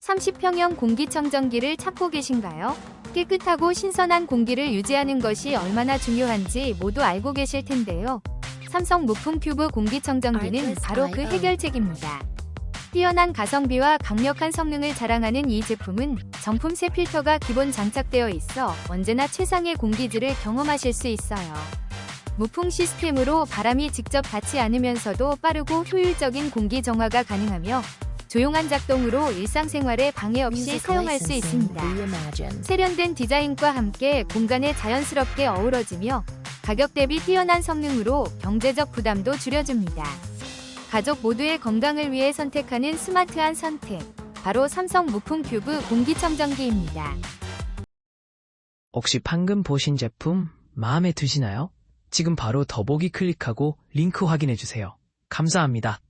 30평형 공기청정기를 찾고 계신가요? 깨끗하고 신선한 공기를 유지하는 것이 얼마나 중요한지 모두 알고 계실 텐데요. 삼성 무풍 큐브 공기청정기는 바로 그 해결책입니다. 뛰어난 가성비와 강력한 성능을 자랑하는 이 제품은 정품 새 필터가 기본 장착되어 있어 언제나 최상의 공기질을 경험하실 수 있어요. 무풍 시스템으로 바람이 직접 닿지 않으면서도 빠르고 효율적인 공기 정화가 가능하며 조용한 작동으로 일상생활에 방해 없이 사용할 수 있습니다. 세련된 디자인과 함께 공간에 자연스럽게 어우러지며 가격 대비 뛰어난 성능으로 경제적 부담도 줄여줍니다. 가족 모두의 건강을 위해 선택하는 스마트한 선택. 바로 삼성 무풍 큐브 공기청정기입니다. 혹시 방금 보신 제품 마음에 드시나요? 지금 바로 더보기 클릭하고 링크 확인해 주세요. 감사합니다.